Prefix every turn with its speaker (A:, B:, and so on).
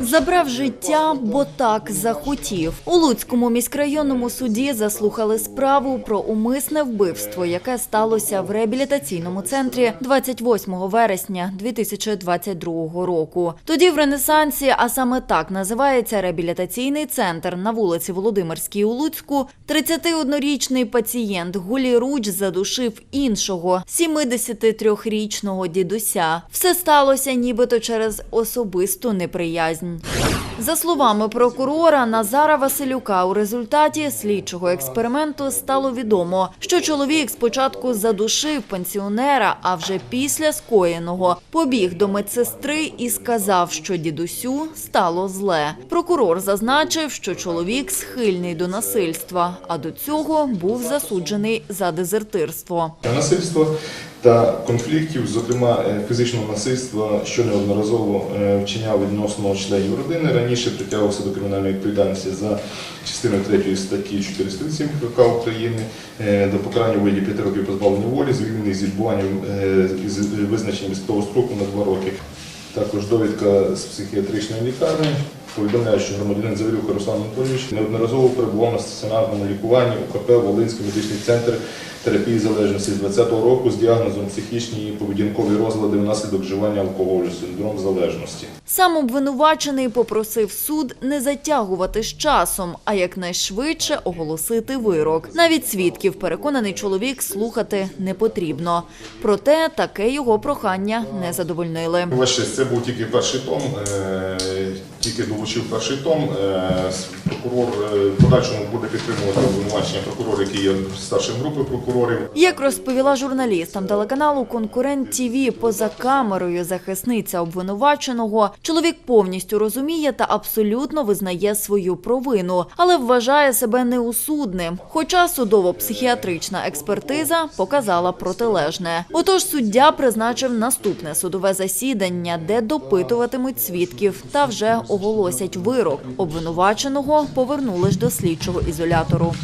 A: Забрав життя, бо так захотів. У Луцькому міськрайонному суді заслухали справу про умисне вбивство, яке сталося в реабілітаційному центрі 28 вересня 2022 року. Тоді в Ренесансі, а саме так називається реабілітаційний центр на вулиці Володимирській у Луцьку, 31-річний пацієнт голіруч задушив іншого 73-річного дідуся. Все сталося нібито через особисту неприязнь. 嗯。За словами прокурора Назара Василюка, у результаті слідчого експерименту стало відомо, що чоловік спочатку задушив пенсіонера, а вже після скоєного побіг до медсестри і сказав, що дідусю стало зле. Прокурор зазначив, що чоловік схильний до насильства, а до цього був засуджений за дезертирство.
B: насильства та конфліктів, зокрема е, фізичного насильства, що неодноразово е, вчиняв відносно членів родини. Раніше притягувався до кримінальної відповідальності за частиною 3 статті 437 КК України е, до покарання у виді 5 років позбавлення волі, звільнений з відбуванням е, із визначенням військового строку на 2 роки. Також довідка з психіатричної лікарні повідомляє, що громадянин Завірюха Руслан Анатолійович неодноразово перебував на стаціонарному лікуванні у КП Волинський медичний центр терапії залежності з 2020 року з діагнозом психічні і поведінкові розлади внаслідок вживання алкоголю, синдром залежності.
A: Сам обвинувачений попросив суд не затягувати з часом, а якнайшвидше оголосити вирок. Навіть свідків переконаний чоловік слухати не потрібно. Проте таке його прохання не задовольнили.
B: Ваше це був тільки перший том, е, тільки долучив перший том. Е, Прокурор е, подальшому буде підтримувати обвинувачення прокурора, який є старшим групи прокурорів.
A: Як розповіла журналістам телеканалу Конкурент ТІВІ поза камерою захисниця обвинуваченого, чоловік повністю розуміє та абсолютно визнає свою провину, але вважає себе неусудним. Хоча судово-психіатрична експертиза показала протилежне. Отож, суддя призначив наступне судове засідання, де допитуватимуть свідків та вже оголосять вирок. Обвинуваченого повернули ж до слідчого ізолятору.